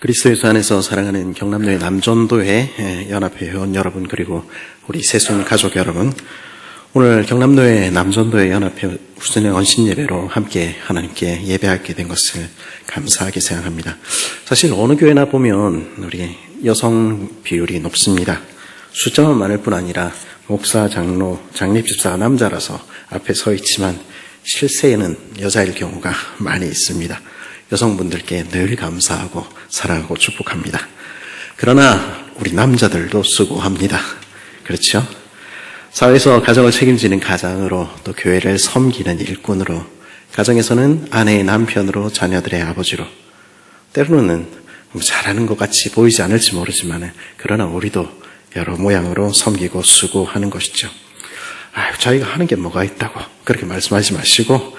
그리스도예수 안에서 사랑하는 경남도의 남전도회 예, 연합회 회원 여러분 그리고 우리 세순 가족 여러분 오늘 경남도의 남전도의 연합회 후순의 원신 예배로 함께 하나님께 예배하게 된 것을 감사하게 생각합니다. 사실 어느 교회나 보면 우리 여성 비율이 높습니다. 숫자만 많을 뿐 아니라 목사, 장로, 장립집사가 남자라서 앞에 서 있지만 실세에는 여자일 경우가 많이 있습니다. 여성분들께 늘 감사하고 사랑하고 축복합니다. 그러나 우리 남자들도 수고합니다. 그렇죠? 사회에서 가정을 책임지는 가장으로 또 교회를 섬기는 일꾼으로 가정에서는 아내의 남편으로 자녀들의 아버지로 때로는 뭐 잘하는 것 같이 보이지 않을지 모르지만 그러나 우리도 여러 모양으로 섬기고 수고하는 것이죠. 아유, 저희가 하는 게 뭐가 있다고 그렇게 말씀하지 마시고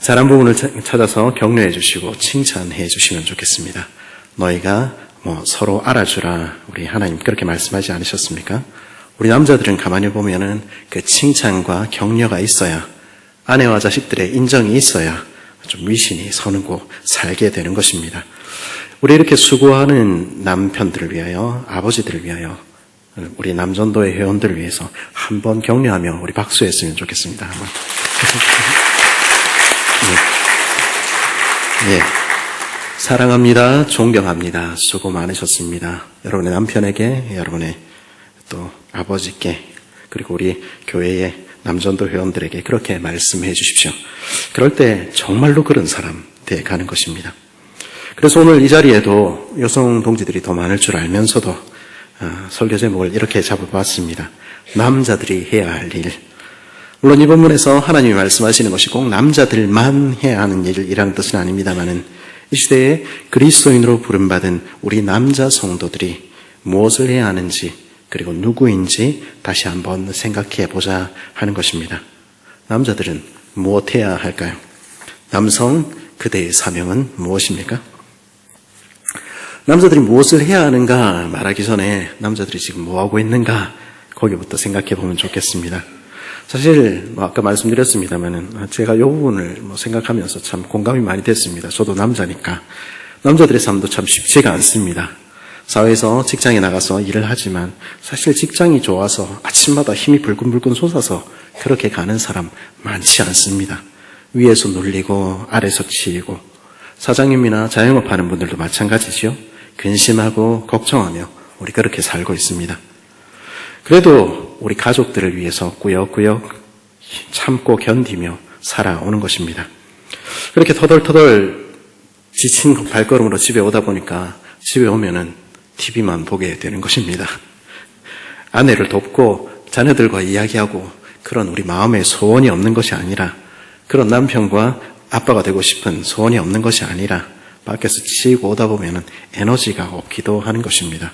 잘한 부분을 찾아서 격려해 주시고 칭찬해 주시면 좋겠습니다. 너희가 뭐 서로 알아주라 우리 하나님 그렇게 말씀하지 않으셨습니까? 우리 남자들은 가만히 보면은 그 칭찬과 격려가 있어야 아내와 자식들의 인정이 있어야 좀 위신이 서는고 살게 되는 것입니다. 우리 이렇게 수고하는 남편들을 위하여 아버지들을 위하여 우리 남전도의 회원들을 위해서 한번 격려하며 우리 박수했으면 좋겠습니다. 한번. 예. 사랑합니다. 존경합니다. 수고 많으셨습니다. 여러분의 남편에게, 여러분의 또 아버지께, 그리고 우리 교회의 남전도 회원들에게 그렇게 말씀해 주십시오. 그럴 때 정말로 그런 사람 돼 가는 것입니다. 그래서 오늘 이 자리에도 여성 동지들이 더 많을 줄 알면서도 어, 설교 제목을 이렇게 잡아봤습니다. 남자들이 해야 할 일. 물론 이 본문에서 하나님이 말씀하시는 것이 꼭 남자들만 해야 하는 일이라는 뜻은 아닙니다만은 이 시대에 그리스도인으로 부름받은 우리 남자 성도들이 무엇을 해야 하는지 그리고 누구인지 다시 한번 생각해 보자 하는 것입니다. 남자들은 무엇 해야 할까요? 남성 그대의 사명은 무엇입니까? 남자들이 무엇을 해야 하는가 말하기 전에 남자들이 지금 뭐 하고 있는가 거기부터 생각해 보면 좋겠습니다. 사실 뭐 아까 말씀드렸습니다만은 제가 이 부분을 뭐 생각하면서 참 공감이 많이 됐습니다. 저도 남자니까 남자들의 삶도 참 쉽지가 않습니다. 사회에서 직장에 나가서 일을 하지만 사실 직장이 좋아서 아침마다 힘이 불끈불끈 솟아서 그렇게 가는 사람 많지 않습니다. 위에서 눌리고 아래서 치이고 사장님이나 자영업 하는 분들도 마찬가지죠. 근심하고 걱정하며 우리 그렇게 살고 있습니다. 그래도 우리 가족들을 위해서 꾸역꾸역 참고 견디며 살아오는 것입니다. 그렇게 터덜터덜 지친 발걸음으로 집에 오다 보니까 집에 오면은 TV만 보게 되는 것입니다. 아내를 돕고 자녀들과 이야기하고 그런 우리 마음의 소원이 없는 것이 아니라 그런 남편과 아빠가 되고 싶은 소원이 없는 것이 아니라 밖에서 치고 오다 보면은 에너지가 없기도 하는 것입니다.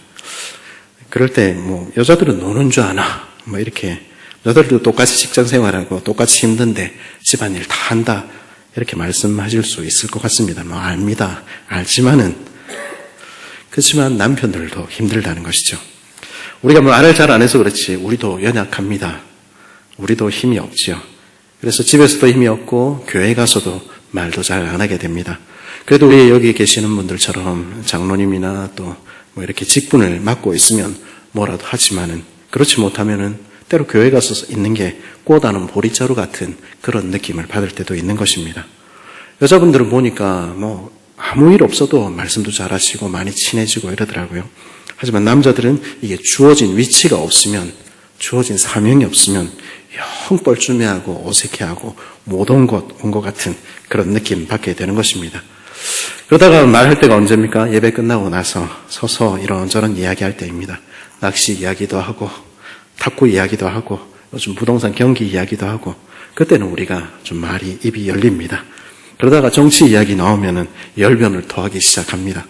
그럴 때 뭐 여자들은 노는 줄 아나 뭐 이렇게 여자들도 똑같이 직장 생활하고 똑같이 힘든데 집안일 다 한다 이렇게 말씀하실 수 있을 것 같습니다. 뭐 압니다. 알지만은 그렇지만 남편들도 힘들다는 것이죠. 우리가 뭐 말을 잘 안 해서 그렇지 우리도 연약합니다. 우리도 힘이 없지요. 그래서 집에서도 힘이 없고 교회 가서도 말도 잘 안 하게 됩니다. 그래도 우리 여기 계시는 분들처럼 장로님이나 또 뭐 이렇게 직분을 맡고 있으면 뭐라도 하지만은 그렇지 못하면은 때로 교회 가서 있는 게 꽃다는 보리자루 같은 그런 느낌을 받을 때도 있는 것입니다. 여자분들은 보니까 뭐 아무 일 없어도 말씀도 잘하시고 많이 친해지고 이러더라고요. 하지만 남자들은 이게 주어진 위치가 없으면 주어진 사명이 없으면 영 뻘쭘해하고 어색해하고 못 온 것, 온 것 같은 그런 느낌 받게 되는 것입니다. 그러다가 말할 때가 언제입니까? 예배 끝나고 나서 서서 이런저런 이야기할 때입니다. 낚시 이야기도 하고, 탁구 이야기도 하고, 요즘 부동산 경기 이야기도 하고, 그때는 우리가 좀 말이, 입이 열립니다. 그러다가 정치 이야기 나오면은 열변을 더하기 시작합니다.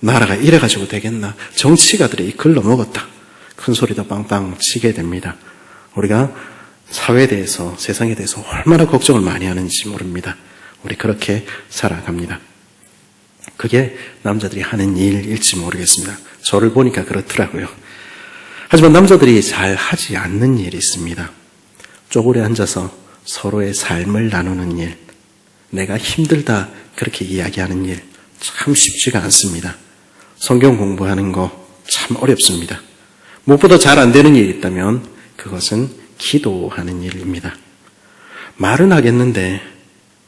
나라가 이래가지고 되겠나? 정치가들이 글러 먹었다. 큰 소리도 빵빵 치게 됩니다. 우리가 사회에 대해서, 세상에 대해서 얼마나 걱정을 많이 하는지 모릅니다. 우리 그렇게 살아갑니다. 그게 남자들이 하는 일일지 모르겠습니다. 저를 보니까 그렇더라고요. 하지만 남자들이 잘 하지 않는 일이 있습니다. 쪼그려 앉아서 서로의 삶을 나누는 일, 내가 힘들다 그렇게 이야기하는 일, 참 쉽지가 않습니다. 성경 공부하는 거 참 어렵습니다. 무엇보다 잘 안 되는 일이 있다면 그것은 기도하는 일입니다. 말은 하겠는데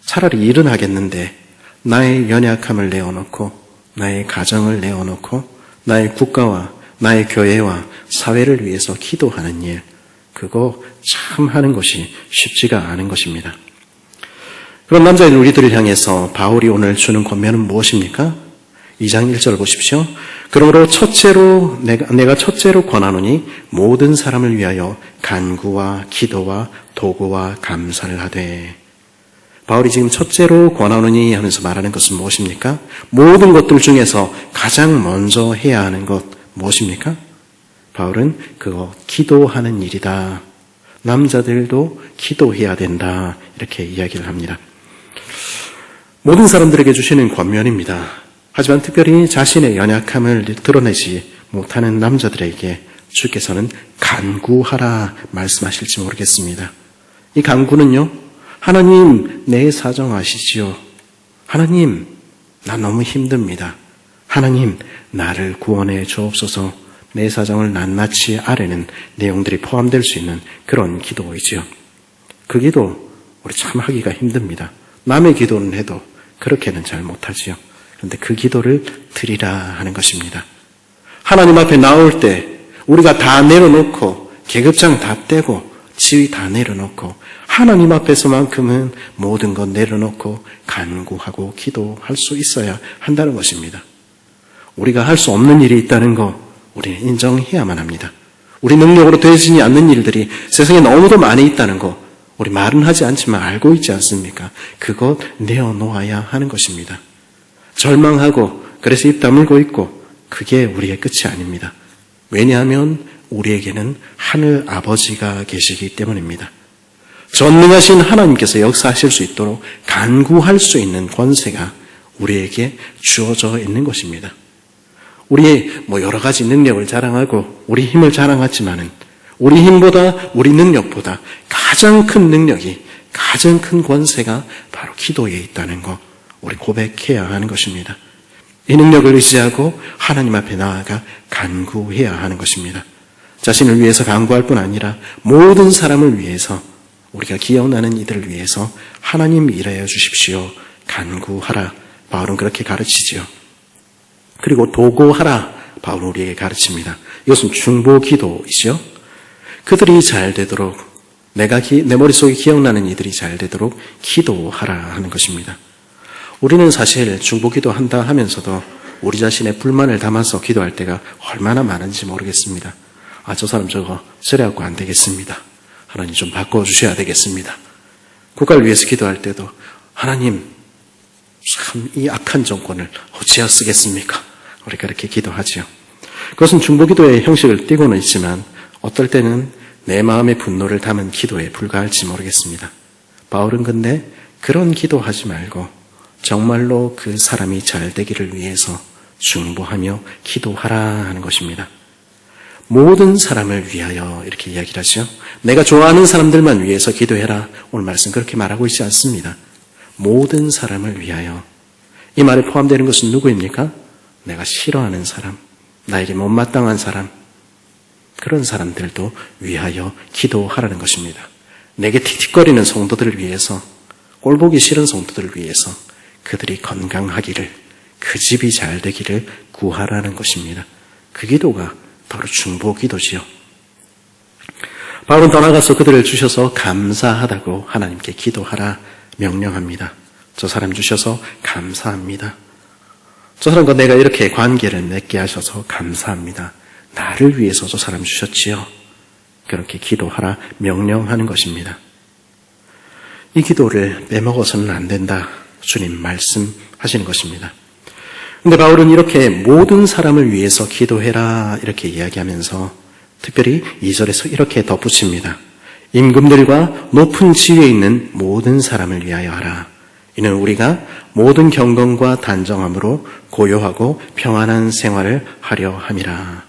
차라리 일은 하겠는데 나의 연약함을 내어놓고 나의 가정을 내어놓고 나의 국가와 나의 교회와 사회를 위해서 기도하는 일 그거 참 하는 것이 쉽지가 않은 것입니다. 그럼 남자인 우리들을 향해서 바울이 오늘 주는 권면은 무엇입니까? 2장 1절 보십시오. 그러므로 첫째로 내가, 내가 첫째로 권하노니 모든 사람을 위하여 간구와 기도와 도구와 감사를 하되 바울이 지금 첫째로 권하노니 하면서 말하는 것은 무엇입니까? 모든 것들 중에서 가장 먼저 해야 하는 것 무엇입니까? 바울은 그거 기도하는 일이다. 남자들도 기도해야 된다. 이렇게 이야기를 합니다. 모든 사람들에게 주시는 권면입니다. 하지만 특별히 자신의 연약함을 드러내지 못하는 남자들에게 주께서는 간구하라 말씀하실지 모르겠습니다. 이 간구는요, 하나님 내 사정 아시지요? 하나님, 나 너무 힘듭니다. 하나님, 나를 구원해 주옵소서 내 사정을 낱낱이 아래는 내용들이 포함될 수 있는 그런 기도이지요. 그 기도, 우리 참 하기가 힘듭니다. 남의 기도는 해도 그렇게는 잘 못하지요. 그런데 그 기도를 드리라 하는 것입니다. 하나님 앞에 나올 때 우리가 다 내려놓고 계급장 다 떼고 지위 다 내려놓고 하나님 앞에서만큼은 모든 것 내려놓고 간구하고 기도할 수 있어야 한다는 것입니다. 우리가 할 수 없는 일이 있다는 거 우리는 인정해야만 합니다. 우리 능력으로 되지니 않는 일들이 세상에 너무도 많이 있다는 거 우리 말은 하지 않지만 알고 있지 않습니까? 그것 내어놓아야 하는 것입니다. 절망하고 그래서 입 다물고 있고 그게 우리의 끝이 아닙니다. 왜냐하면 우리에게는 하늘 아버지가 계시기 때문입니다. 전능하신 하나님께서 역사하실 수 있도록 간구할 수 있는 권세가 우리에게 주어져 있는 것입니다. 우리의 뭐 여러 가지 능력을 자랑하고 우리 힘을 자랑하지만은 우리 힘보다 우리 능력보다 가장 큰 능력이 가장 큰 권세가 바로 기도에 있다는 것. 우리 고백해야 하는 것입니다. 이 능력을 의지하고 하나님 앞에 나아가 간구해야 하는 것입니다. 자신을 위해서 간구할 뿐 아니라 모든 사람을 위해서 우리가 기억나는 이들을 위해서 하나님 일하여 주십시오. 간구하라. 바울은 그렇게 가르치지요. 그리고 도고하라. 바울은 우리에게 가르칩니다. 이것은 중보 기도이죠. 그들이 잘 되도록 내가 기, 내 머릿속에 기억나는 이들이 잘 되도록 기도하라 하는 것입니다. 우리는 사실 중보 기도 한다 하면서도 우리 자신의 불만을 담아서 기도할 때가 얼마나 많은지 모르겠습니다. 아, 저 사람 저거 저래갖고 안 되겠습니다. 하나님 좀 바꿔주셔야 되겠습니다. 국가를 위해서 기도할 때도 하나님 참 이 악한 정권을 어찌하여 쓰겠습니까? 우리가 이렇게 기도하지요. 그것은 중보기도의 형식을 띠고는 있지만 어떨 때는 내 마음의 분노를 담은 기도에 불과할지 모르겠습니다. 바울은 근데 그런 기도하지 말고 정말로 그 사람이 잘 되기를 위해서 중보하며 기도하라 하는 것입니다. 모든 사람을 위하여 이렇게 이야기를 하죠. 내가 좋아하는 사람들만 위해서 기도해라. 오늘 말씀 그렇게 말하고 있지 않습니다. 모든 사람을 위하여. 이 말에 포함되는 것은 누구입니까? 내가 싫어하는 사람, 나에게 못마땅한 사람, 그런 사람들도 위하여 기도하라는 것입니다. 내게 틱틱거리는 성도들을 위해서, 꼴보기 싫은 성도들을 위해서, 그들이 건강하기를, 그 집이 잘 되기를 구하라는 것입니다. 그 기도가 바로 중보 기도지요. 바울은 떠나가서 그들을 주셔서 감사하다고 하나님께 기도하라 명령합니다. 저 사람 주셔서 감사합니다. 저 사람과 내가 이렇게 관계를 맺게 하셔서 감사합니다. 나를 위해서 저 사람 주셨지요. 그렇게 기도하라 명령하는 것입니다. 이 기도를 빼먹어서는 안 된다. 주님 말씀하시는 것입니다. 근데 바울은 이렇게 모든 사람을 위해서 기도해라 이렇게 이야기하면서 특별히 2절에서 이렇게 덧붙입니다. 임금들과 높은 지위에 있는 모든 사람을 위하여 하라. 이는 우리가 모든 경건과 단정함으로 고요하고 평안한 생활을 하려 함이라.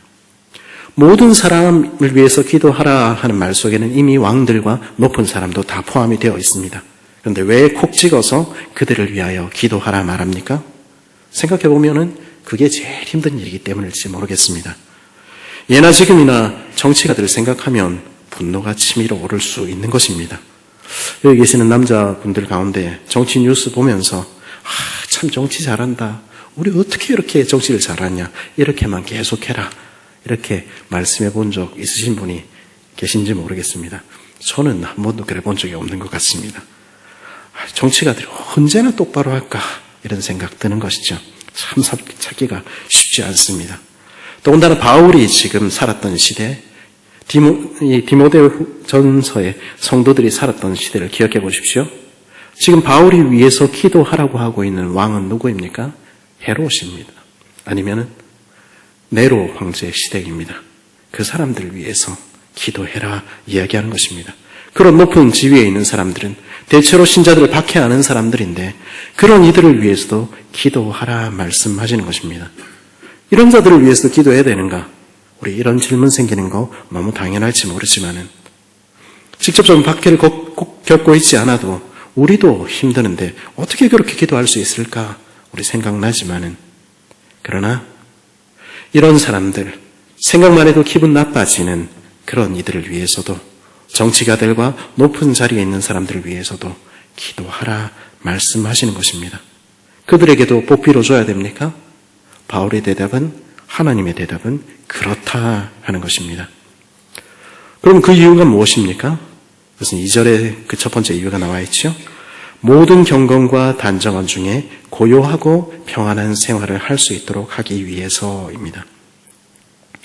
모든 사람을 위해서 기도하라 하는 말 속에는 이미 왕들과 높은 사람도 다 포함이 되어 있습니다. 그런데 왜 콕 찍어서 그들을 위하여 기도하라 말합니까? 생각해 보면은 그게 제일 힘든 일이기 때문일지 모르겠습니다. 예나 지금이나 정치가들을 생각하면 분노가 치밀어 오를 수 있는 것입니다. 여기 계시는 남자분들 가운데 정치 뉴스 보면서 아, 참 정치 잘한다. 우리 어떻게 이렇게 정치를 잘하냐. 이렇게만 계속해라. 이렇게 말씀해 본 적 있으신 분이 계신지 모르겠습니다. 저는 한 번도 그래 본 적이 없는 것 같습니다. 아, 정치가들이 언제나 똑바로 할까 이런 생각 드는 것이죠. 참 찾기가 쉽지 않습니다. 더군다나 바울이 지금 살았던 시대, 디모, 이 디모데 전서의 성도들이 살았던 시대를 기억해 보십시오. 지금 바울이 위해서 기도하라고 하고 있는 왕은 누구입니까? 헤롯입니다. 아니면은 네로 황제 시대입니다. 그 사람들을 위해서 기도해라 이야기하는 것입니다. 그런 높은 지위에 있는 사람들은 대체로 신자들을 박해하는 사람들인데 그런 이들을 위해서도 기도하라 말씀하시는 것입니다. 이런 자들을 위해서 기도해야 되는가? 우리 이런 질문 생기는 거 너무 당연할지 모르지만은 직접적인 박해를 꼭 겪고 있지 않아도 우리도 힘드는데 어떻게 그렇게 기도할 수 있을까? 우리 생각나지만은 그러나 이런 사람들 생각만 해도 기분 나빠지는 그런 이들을 위해서도 정치가들과 높은 자리에 있는 사람들을 위해서도 기도하라 말씀하시는 것입니다. 그들에게도 복비로 줘야 됩니까? 바울의 대답은 하나님의 대답은 그렇다 하는 것입니다. 그럼 그 이유가 무엇입니까? 그것은 2절에 그 첫 번째 이유가 나와 있죠. 모든 경건과 단정한 중에 고요하고 평안한 생활을 할 수 있도록 하기 위해서입니다.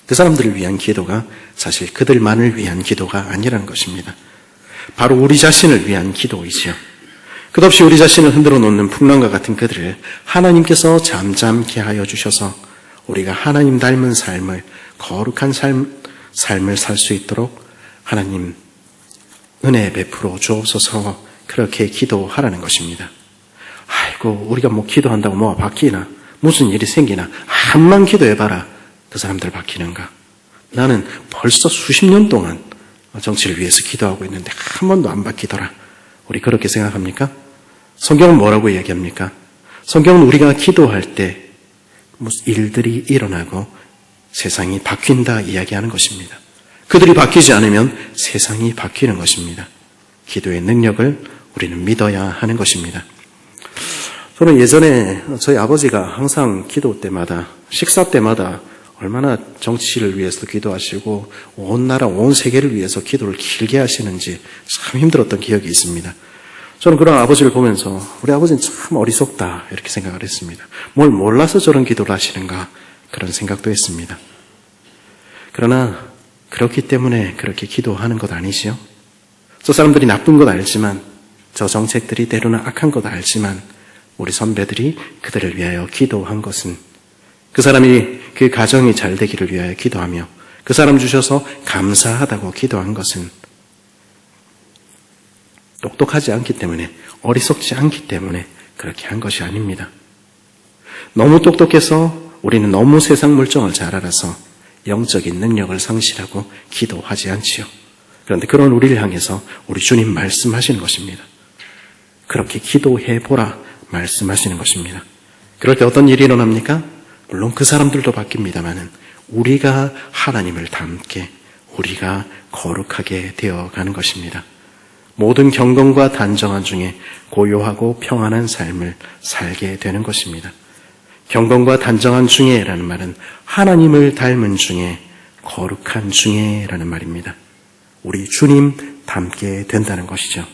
그 사람들을 위한 기도가 사실 그들만을 위한 기도가 아니라는 것입니다. 바로 우리 자신을 위한 기도이지요. 끝없이 우리 자신을 흔들어 놓는 풍랑과 같은 그들을 하나님께서 잠잠케 하여 주셔서 우리가 하나님 닮은 삶을 거룩한 삶, 삶을 살 수 있도록 하나님 은혜 베풀어 주옵소서 그렇게 기도하라는 것입니다. 아이고 우리가 뭐 기도한다고 뭐가 바뀌나 무슨 일이 생기나 한만 기도해봐라 그 사람들 바뀌는가 나는 벌써 수십 년 동안 정치를 위해서 기도하고 있는데 한 번도 안 바뀌더라 우리 그렇게 생각합니까? 성경은 뭐라고 얘기합니까? 성경은 우리가 기도할 때 일들이 일어나고 세상이 바뀐다 이야기하는 것입니다. 그들이 바뀌지 않으면 세상이 바뀌는 것입니다. 기도의 능력을 우리는 믿어야 하는 것입니다. 저는 예전에 저희 아버지가 항상 기도 때마다, 식사 때마다 얼마나 정치를 위해서 기도하시고 온 나라, 온 세계를 위해서 기도를 길게 하시는지 참 힘들었던 기억이 있습니다. 저는 그런 아버지를 보면서 우리 아버지는 참 어리석다 이렇게 생각을 했습니다. 뭘 몰라서 저런 기도를 하시는가 그런 생각도 했습니다. 그러나 그렇기 때문에 그렇게 기도하는 것 아니지요? 저 사람들이 나쁜 것 알지만 저 정책들이 때로는 악한 것 알지만 우리 선배들이 그들을 위하여 기도한 것은 그 사람이 그 가정이 잘 되기를 위하여 기도하며 그 사람 주셔서 감사하다고 기도한 것은 똑똑하지 않기 때문에 어리석지 않기 때문에 그렇게 한 것이 아닙니다. 너무 똑똑해서 우리는 너무 세상 물정을 잘 알아서 영적인 능력을 상실하고 기도하지 않지요. 그런데 그런 우리를 향해서 우리 주님 말씀하시는 것입니다. 그렇게 기도해 보라 말씀하시는 것입니다. 그럴 때 어떤 일이 일어납니까? 물론 그 사람들도 바뀝니다만은 우리가 하나님을 닮게 우리가 거룩하게 되어 가는 것입니다. 모든 경건과 단정한 중에 고요하고 평안한 삶을 살게 되는 것입니다. 경건과 단정한 중에라는 말은 하나님을 닮은 중에 거룩한 중에라는 말입니다. 우리 주님 닮게 된다는 것이죠.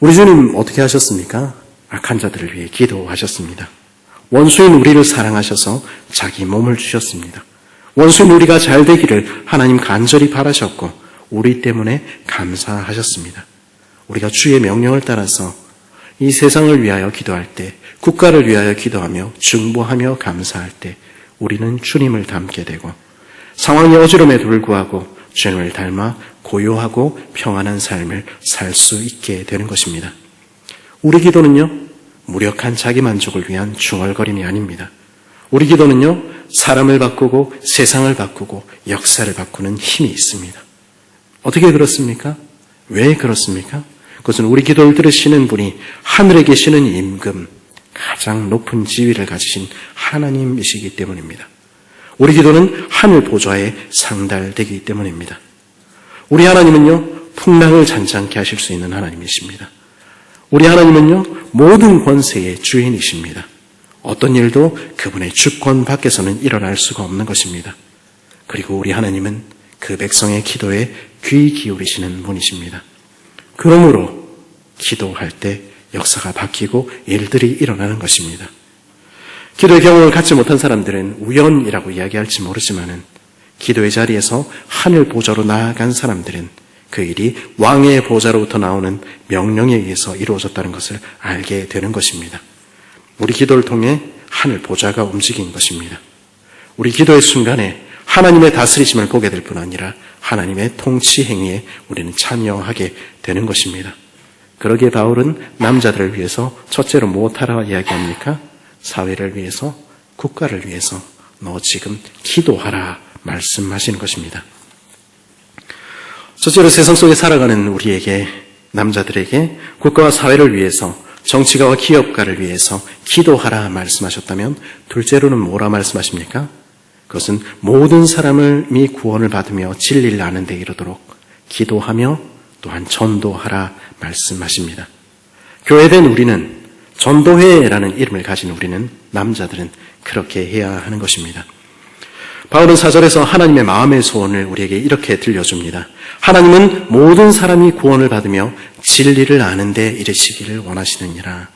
우리 주님 어떻게 하셨습니까? 악한 자들을 위해 기도하셨습니다. 원수인 우리를 사랑하셔서 자기 몸을 주셨습니다. 원수인 우리가 잘 되기를 하나님 간절히 바라셨고 우리 때문에 감사하셨습니다. 우리가 주의 명령을 따라서 이 세상을 위하여 기도할 때, 국가를 위하여 기도하며 중보하며 감사할 때 우리는 주님을 닮게 되고 상황이 어지럼에도 불구하고 주님을 닮아 고요하고 평안한 삶을 살 수 있게 되는 것입니다. 우리 기도는요, 무력한 자기 만족을 위한 중얼거림이 아닙니다. 우리 기도는요, 사람을 바꾸고 세상을 바꾸고 역사를 바꾸는 힘이 있습니다. 어떻게 그렇습니까? 왜 그렇습니까? 그것은 우리 기도를 들으시는 분이 하늘에 계시는 임금, 가장 높은 지위를 가지신 하나님이시기 때문입니다. 우리 기도는 하늘 보좌에 상달되기 때문입니다. 우리 하나님은요, 풍랑을 잔잔케 하실 수 있는 하나님이십니다. 우리 하나님은요, 모든 권세의 주인이십니다. 어떤 일도 그분의 주권 밖에서는 일어날 수가 없는 것입니다. 그리고 우리 하나님은 그 백성의 기도에 귀 기울이시는 분이십니다. 그러므로 기도할 때 역사가 바뀌고 일들이 일어나는 것입니다. 기도의 경험을 갖지 못한 사람들은 우연이라고 이야기할지 모르지만은 기도의 자리에서 하늘 보좌로 나아간 사람들은 그 일이 왕의 보좌로부터 나오는 명령에 의해서 이루어졌다는 것을 알게 되는 것입니다. 우리 기도를 통해 하늘 보좌가 움직인 것입니다. 우리 기도의 순간에 하나님의 다스리심을 보게 될 뿐 아니라 하나님의 통치 행위에 우리는 참여하게 되는 것입니다. 그러기에 바울은 남자들을 위해서 첫째로 무엇하라 이야기합니까? 사회를 위해서, 국가를 위해서 너 지금 기도하라 말씀하시는 것입니다. 첫째로 세상 속에 살아가는 우리에게, 남자들에게 국가와 사회를 위해서 정치가와 기업가를 위해서 기도하라 말씀하셨다면 둘째로는 뭐라 말씀하십니까? 그것은 모든 사람이 구원을 받으며 진리를 아는 데 이르도록 기도하며 또한 전도하라 말씀하십니다. 교회된 우리는 전도회라는 이름을 가진 우리는 남자들은 그렇게 해야 하는 것입니다. 바울은 사절에서 하나님의 마음의 소원을 우리에게 이렇게 들려줍니다. 하나님은 모든 사람이 구원을 받으며 진리를 아는데 이르시기를 원하시느니라.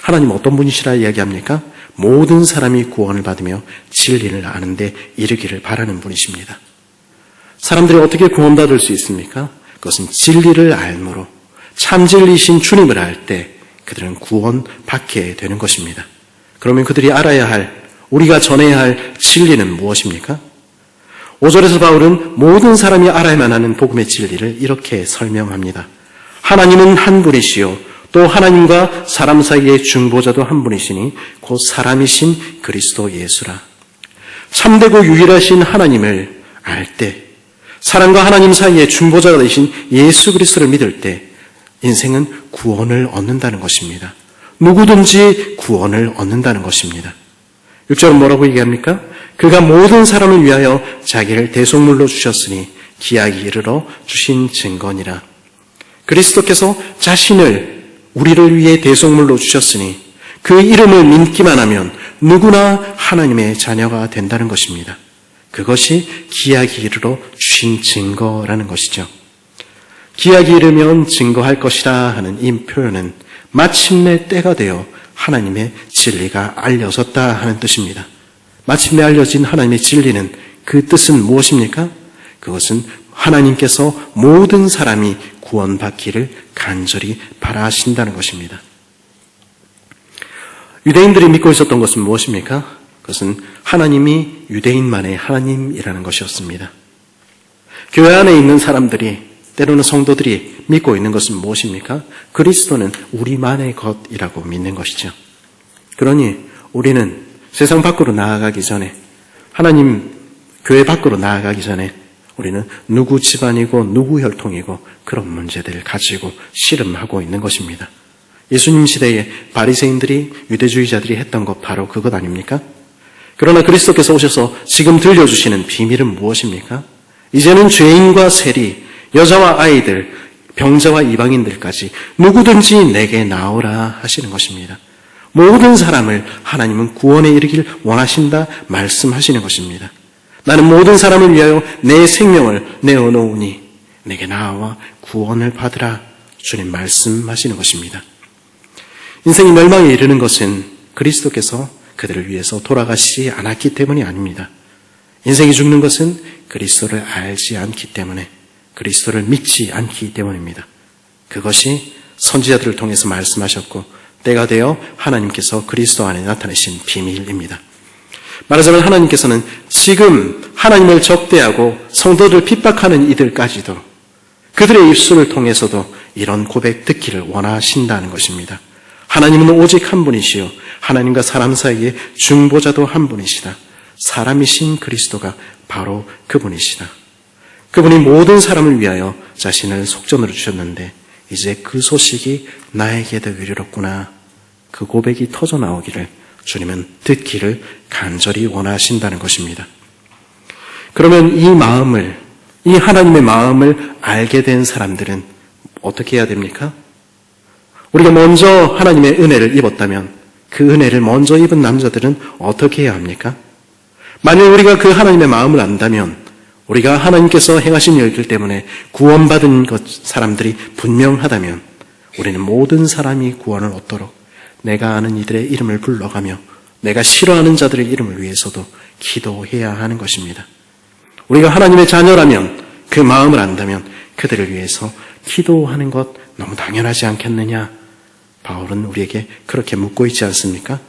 하나님 어떤 분이시라 이야기합니까? 모든 사람이 구원을 받으며 진리를 아는데 이르기를 바라는 분이십니다. 사람들이 어떻게 구원받을 수 있습니까? 그것은 진리를 알므로 참 진리신 주님을 알 때 그들은 구원 받게 되는 것입니다. 그러면 그들이 알아야 할 우리가 전해야 할 진리는 무엇입니까? 5절에서 바울은 모든 사람이 알아야만 하는 복음의 진리를 이렇게 설명합니다. 하나님은 한 분이시요 또 하나님과 사람 사이의 중보자도 한 분이시니 곧 사람이신 그리스도 예수라. 참되고 유일하신 하나님을 알 때, 사람과 하나님 사이의 중보자가 되신 예수 그리스도를 믿을 때, 인생은 구원을 얻는다는 것입니다. 누구든지 구원을 얻는다는 것입니다. 6절은 뭐라고 얘기합니까? 그가 모든 사람을 위하여 자기를 대속물로 주셨으니 기약이 이르러 주신 증거니라. 그리스도께서 자신을 우리를 위해 대속물로 주셨으니 그 이름을 믿기만 하면 누구나 하나님의 자녀가 된다는 것입니다. 그것이 기약이 이르러 주신 증거라는 것이죠. 기약이 이르면 증거할 것이라 하는 이 표현은 마침내 때가 되어 하나님의 진리가 알려졌다 하는 뜻입니다. 마침내 알려진 하나님의 진리는 그 뜻은 무엇입니까? 그것은 하나님께서 모든 사람이 구원받기를 간절히 바라신다는 것입니다. 유대인들이 믿고 있었던 것은 무엇입니까? 그것은 하나님이 유대인만의 하나님이라는 것이었습니다. 교회 안에 있는 사람들이 때로는 성도들이 믿고 있는 것은 무엇입니까? 그리스도는 우리만의 것이라고 믿는 것이죠. 그러니 우리는 세상 밖으로 나아가기 전에 하나님 교회 밖으로 나아가기 전에 우리는 누구 집안이고 누구 혈통이고 그런 문제들을 가지고 씨름하고 있는 것입니다. 예수님 시대에 바리새인들이 유대주의자들이 했던 것 바로 그것 아닙니까? 그러나 그리스도께서 오셔서 지금 들려주시는 비밀은 무엇입니까? 이제는 죄인과 세리, 여자와 아이들, 병자와 이방인들까지 누구든지 내게 나오라 하시는 것입니다. 모든 사람을 하나님은 구원에 이르길 원하신다 말씀하시는 것입니다. 나는 모든 사람을 위하여 내 생명을 내어놓으니 내게 나와 구원을 받으라 주님 말씀하시는 것입니다. 인생이 멸망에 이르는 것은 그리스도께서 그들을 위해서 돌아가시지 않았기 때문이 아닙니다. 인생이 죽는 것은 그리스도를 알지 않기 때문에 그리스도를 믿지 않기 때문입니다. 그것이 선지자들을 통해서 말씀하셨고 때가 되어 하나님께서 그리스도 안에 나타내신 비밀입니다. 말하자면 하나님께서는 지금 하나님을 적대하고 성도들 핍박하는 이들까지도 그들의 입술을 통해서도 이런 고백 듣기를 원하신다는 것입니다. 하나님은 오직 한 분이시요. 하나님과 사람 사이의 중보자도 한 분이시다. 사람이신 그리스도가 바로 그분이시다. 그분이 모든 사람을 위하여 자신을 속전으로 주셨는데 이제 그 소식이 나에게도 이르렀구나. 그 고백이 터져 나오기를 주님은 듣기를 간절히 원하신다는 것입니다. 그러면 이 마음을, 이 하나님의 마음을 알게 된 사람들은 어떻게 해야 됩니까? 우리가 먼저 하나님의 은혜를 입었다면 그 은혜를 먼저 입은 남자들은 어떻게 해야 합니까? 만약 우리가 그 하나님의 마음을 안다면 우리가 하나님께서 행하신 일들 때문에 구원받은 것 사람들이 분명하다면 우리는 모든 사람이 구원을 얻도록 내가 아는 이들의 이름을 불러가며 내가 싫어하는 자들의 이름을 위해서도 기도해야 하는 것입니다. 우리가 하나님의 자녀라면 그 마음을 안다면 그들을 위해서 기도하는 것 너무 당연하지 않겠느냐? 바울은 우리에게 그렇게 묻고 있지 않습니까?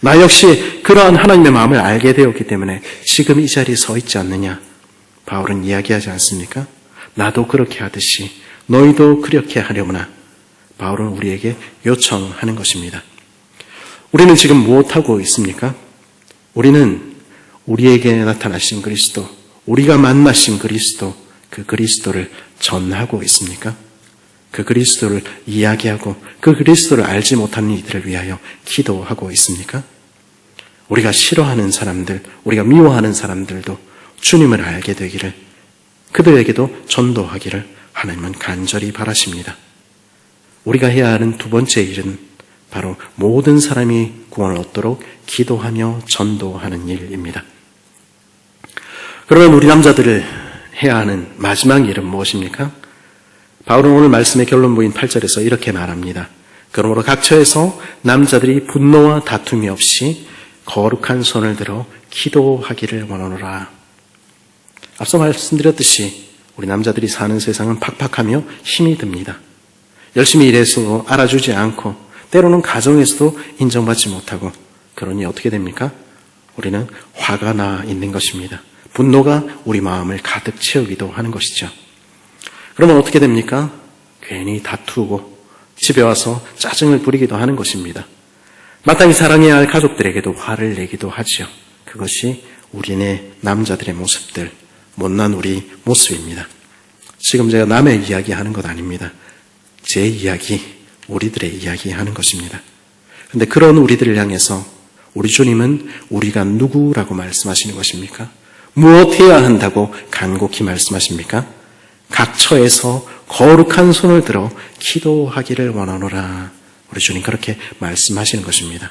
나 역시 그러한 하나님의 마음을 알게 되었기 때문에 지금 이 자리에 서 있지 않느냐? 바울은 이야기하지 않습니까? 나도 그렇게 하듯이 너희도 그렇게 하려무나 바울은 우리에게 요청하는 것입니다. 우리는 지금 무엇하고 있습니까? 우리는 우리에게 나타나신 그리스도, 우리가 만나신 그리스도, 그 그리스도를 전하고 있습니까? 그 그리스도를 이야기하고 그 그리스도를 알지 못하는 이들을 위하여 기도하고 있습니까? 우리가 싫어하는 사람들, 우리가 미워하는 사람들도 주님을 알게 되기를 그들에게도 전도하기를 하나님은 간절히 바라십니다. 우리가 해야 하는 두 번째 일은 바로 모든 사람이 구원을 얻도록 기도하며 전도하는 일입니다. 그러면 우리 남자들을 해야 하는 마지막 일은 무엇입니까? 바울은 오늘 말씀의 결론부인 8절에서 이렇게 말합니다. 그러므로 각처에서 남자들이 분노와 다툼이 없이 거룩한 손을 들어 기도하기를 원하노라. 앞서 말씀드렸듯이 우리 남자들이 사는 세상은 팍팍하며 힘이 듭니다. 열심히 일해서 알아주지 않고 때로는 가정에서도 인정받지 못하고 그러니 어떻게 됩니까? 우리는 화가 나 있는 것입니다. 분노가 우리 마음을 가득 채우기도 하는 것이죠. 그러면 어떻게 됩니까? 괜히 다투고 집에 와서 짜증을 부리기도 하는 것입니다. 마땅히 사랑해야 할 가족들에게도 화를 내기도 하지요. 그것이 우리네 남자들의 모습들, 못난 우리 모습입니다. 지금 제가 남의 이야기 하는 것 아닙니다. 제 이야기, 우리들의 이야기 하는 것입니다. 근데 그런 우리들을 향해서 우리 주님은 우리가 누구라고 말씀하시는 것입니까? 무엇 해야 한다고 간곡히 말씀하십니까? 각 처에서 거룩한 손을 들어 기도하기를 원하노라. 우리 주님 그렇게 말씀하시는 것입니다.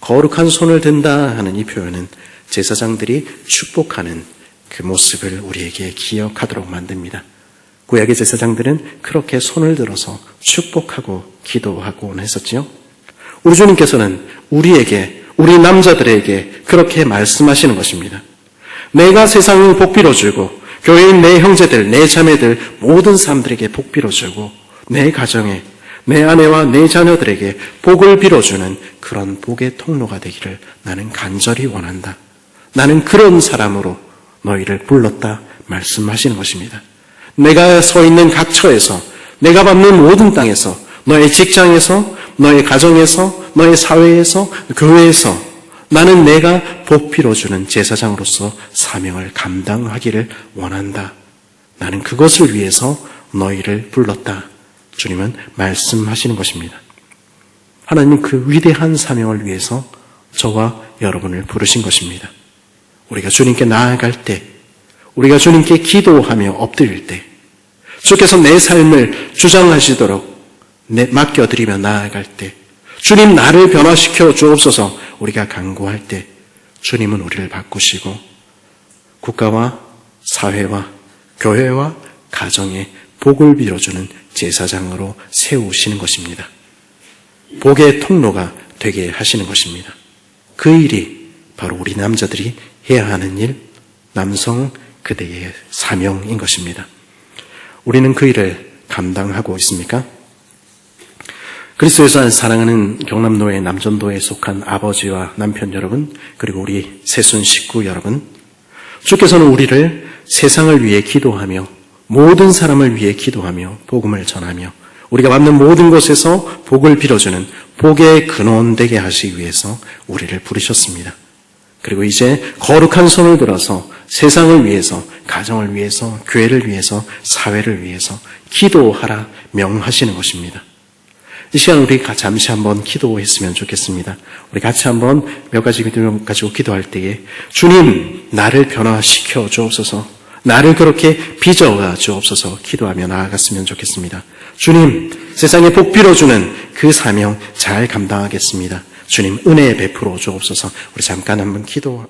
거룩한 손을 든다 하는 이 표현은 제사장들이 축복하는 그 모습을 우리에게 기억하도록 만듭니다. 구약의 제사장들은 그렇게 손을 들어서 축복하고 기도하곤 했었지요. 우리 주님께서는 우리에게, 우리 남자들에게 그렇게 말씀하시는 것입니다. 내가 세상을 복비로 주고, 교회인 내 형제들, 내 자매들, 모든 사람들에게 복 빌어주고, 내 가정에, 내 아내와 내 자녀들에게 복을 빌어주는 그런 복의 통로가 되기를 나는 간절히 원한다. 나는 그런 사람으로 너희를 불렀다 말씀하시는 것입니다. 내가 서 있는 각 처에서, 내가 밟는 모든 땅에서, 너의 직장에서, 너의 가정에서, 너의 사회에서, 교회에서 나는 내가 복 빌어주는 제사장으로서 사명을 감당하기를 원한다. 나는 그것을 위해서 너희를 불렀다. 주님은 말씀하시는 것입니다. 하나님 그 위대한 사명을 위해서 저와 여러분을 부르신 것입니다. 우리가 주님께 나아갈 때, 우리가 주님께 기도하며 엎드릴 때, 주께서 내 삶을 주장하시도록 맡겨드리며 나아갈 때, 주님 나를 변화시켜 주옵소서 우리가 간구할 때 주님은 우리를 바꾸시고 국가와 사회와 교회와 가정에 복을 빌어주는 제사장으로 세우시는 것입니다. 복의 통로가 되게 하시는 것입니다. 그 일이 바로 우리 남자들이 해야 하는 일, 남성 그대의 사명인 것입니다. 우리는 그 일을 감당하고 있습니까? 그리스도에서 사랑하는 경남도의 남전도에 속한 아버지와 남편 여러분, 그리고 우리 세순 식구 여러분, 주께서는 우리를 세상을 위해 기도하며 모든 사람을 위해 기도하며 복음을 전하며 우리가 받는 모든 것에서 복을 빌어주는 복의 근원 되게 하시기 위해서 우리를 부르셨습니다. 그리고 이제 거룩한 손을 들어서 세상을 위해서, 가정을 위해서, 교회를 위해서, 사회를 위해서 기도하라 명하시는 것입니다. 이 시간 우리 가- 잠시 한번 기도했으면 좋겠습니다. 우리 같이 한번 몇 가지 기도 가지고 기도할 때에 주님 나를 변화시켜 주옵소서. 나를 그렇게 빚어가 주옵소서 기도하며 나아갔으면 좋겠습니다. 주님 세상에 복비로 주는 그 사명 잘 감당하겠습니다. 주님 은혜 베풀어 주옵소서. 우리 잠깐 한번 기도